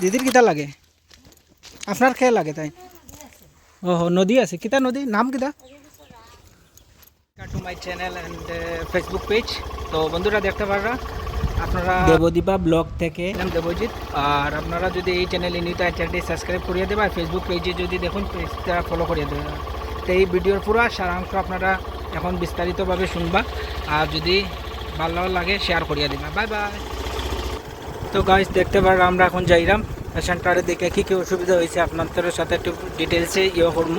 দিদির কিতা লাগে? আপনার খেয়ে লাগে তাই? ও হো নদী আছে। কিতা নদী? নাম কিতা? To my channel and Facebook page তো বন্ধুরা দেখতে পাররা আপনারা দেবদীপা ব্লগ থেকে। নাম দেবজিৎ। আর আপনারা যদি এই চ্যানেলে নিতে চ্যানেলটি সাবস্ক্রাইব করিয়ে দেবা ফেসবুক পেজে যদি দেখুন পেজটা ফলো করিয়ে দেবে। তো এই ভিডিওর পুরো সারাংশ আপনারা এখন বিস্তারিতভাবে শুনবা। আর যদি ভালো লাগে শেয়ার করিয়ে দেবা। বাই বাই তো গাইস দেখতে পারো আমরা এখন যাইরাম পেশেন্টারে দেখে কী কী অসুবিধা হয়েছে আপনাদের সাথে একটু ডিটেলসে ইয়ে করব।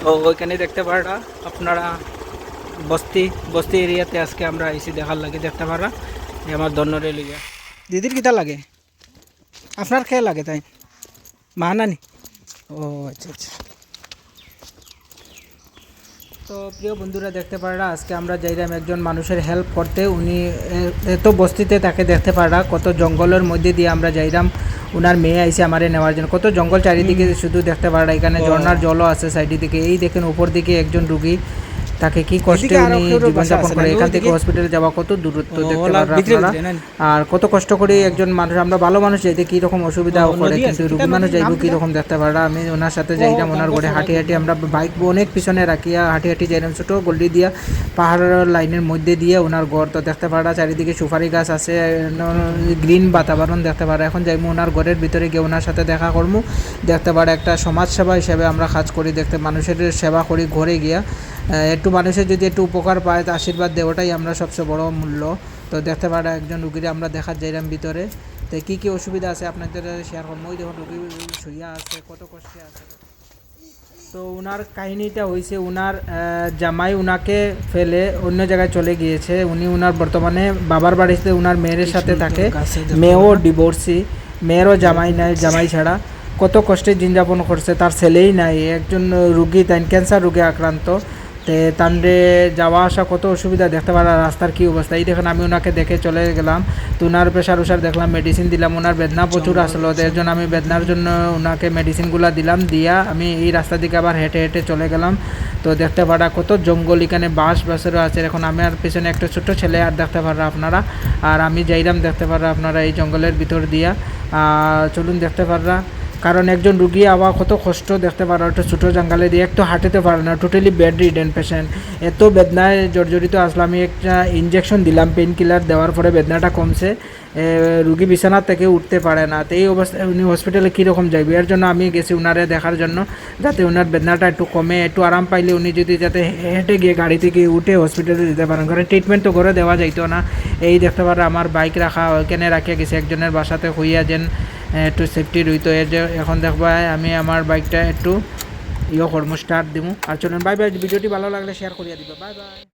তো ওইখানে দেখতে পারা আপনারা বস্তি বস্তি এরিয়াতে আজকে আমরা এসে দেখার লাগে, দেখতে পারা যে আমার দন্নরে লিগে। দিদির কিতা লাগে? আপনার খেয়ে লাগে তাই? মা নানি ও আচ্ছা আচ্ছা। তো প্রিয় বন্ধুরা দেখতে পারা আজকে আমরা যাইলাম একজন মানুষের হেল্প করতে। উনি এত বস্তিতে তাকে দেখতে পারা কত জঙ্গলের মধ্যে দিয়ে আমরা যাইলাম। উনার মেয়ে আইসে আমারে নেওয়ার জন্য। কত জঙ্গল চারিদিকে শুধু দেখতে পারা এখানে ঝর্ণার জলও আছে সাইডের দিকে। এই দেখেন উপর দিকে একজন রুগী। তাকে কি কষ্টে উনি জীবনযাপন করে? এখান থেকে হসপিটালে যাওয়া কত দূরত্ব দেখতে পারা আপনারা আর কত কষ্ট করে একজন মানুষ আমরা ভালো মানুষ যাইতে কি রকম অসুবিধা করে? কিন্তু রুগী মানুষ যাইব কি রকম দেখতে পারা আমি ওনার সাথে যাইলাম ওনার ঘরে হাঁটি হাঁটি আমরা বাইক অনেক পিছনে রাখিয়া হাঁটি হাঁটি যাইলাম ছোট গল্লি দিয়া। পাহাড়ের লাইনের মধ্যে দিয়ে ওনার ঘর তো দেখতে পারা চারিদিকে সুপারি গাছ আছে গ্রিন বাতাবরণ দেখতে পারা। এখন যাইবো ওনার ঘরের ভিতরে গিয়ে ওনার সাথে দেখা করব দেখতে পারা একটা সমাজ সেবা হিসেবে আমরা কাজ করি দেখতে মানুষের সেবা করি ঘরে গিয়া। একটু মানুষের যদি একটু উপকার পায় তো আশীর্বাদ দেওয়াটাই আমরা সবচেয়ে বড় মূল্য। তো দেখতে পারা একজন রুগীর আমরা দেখার যাইলাম ভিতরে। তো কী কী অসুবিধা আছে আপনাদের শেয়ার করব ওই দেখুন রুগী শুইয়া আছে কত কষ্টে আছে। তো উনার কাহিনীটা হয়েছে উনার আহ, জামাই উনাকে ফেলে অন্য জায়গায় চলে গিয়েছে। উনি উনার বর্তমানে বাবার বাড়িতে উনার মেয়ের সাথে থাকে। মেয়েও ডিভোর্সি মেয়েরও জামাই নাই জামাই ছাড়া। কত কষ্টে দিন যাপন করছে তার ছেলেই নাই। একজন রুগী তাই ক্যান্সার রোগে আক্রান্ত। তে তান্ডে যাওয়া আসা কত অসুবিধা? দেখতে পারা রাস্তার কি অবস্থা? এই দেখেন আমি ওনাকে দেখে চলে গেলাম। তো ওনার প্রেশার উষার দেখলাম মেডিসিন দিলাম ওনার বেদনা প্রচুর আসলো। এর জন্য আমি বেদনার জন্য ওনাকে মেডিসিনগুলো দিলাম দিয়া আমি এই রাস্তা দিকে আবার হেঁটে হেঁটে চলে গেলাম। তো দেখতে পারা কত জঙ্গল এখানে বাঁশ বাসেরও আছে। এখন আমি আর পিছনে একটা ছোট ছেলে আর দেখতে পারা আপনারা। আর আমি যাইলাম দেখতে পারা আপনারা এই জঙ্গলের ভিতর দিয়া। আর চলুন দেখতে পারা। কারণ একজন রুগী আবার কত কষ্ট দেখতে পারো, একটা ছোটো জঙ্গলে দিয়ে একটু হাঁটাতে পারে না টোটালি বেড রিডেন পেশেন্ট এত বেদনায় জর্জরিত আসলে, আমি একটা ইঞ্জেকশন দিলাম পেন কিলার দেওয়ার পরে বেদনাটা কমছে রুগী বিছানা থেকে উঠতে পারে না। তো এই অবস্থায় উনি হসপিটালে কীরকম যাইবে? এর জন্য আমি গেছি উনারে দেখার জন্য, যাতে ওনার বেদনাটা একটু কমে, একটু আরাম পাইলে উনি যদি যাতে হেঁটে গিয়ে গাড়ি থেকে উঠে হসপিটালে যেতে পারেন। কারণ ট্রিটমেন্ট তো করে দেওয়া যাইতো না। এই দেখতে পারে, আমার বাইক রাখা, ওইখানে রাখিয়া গেছে, একজনের বাসাতে হইয়া যেন একটু সেফটি রইতো। এর যে এখন দেখবা, আমি আমার বাইকটা একটু ইয়ে কর্ম স্টার্ট দিব আর চলুন বাই বাই ভিডিওটি ভালো লাগলে শেয়ার করিয়া দিব। Bye bye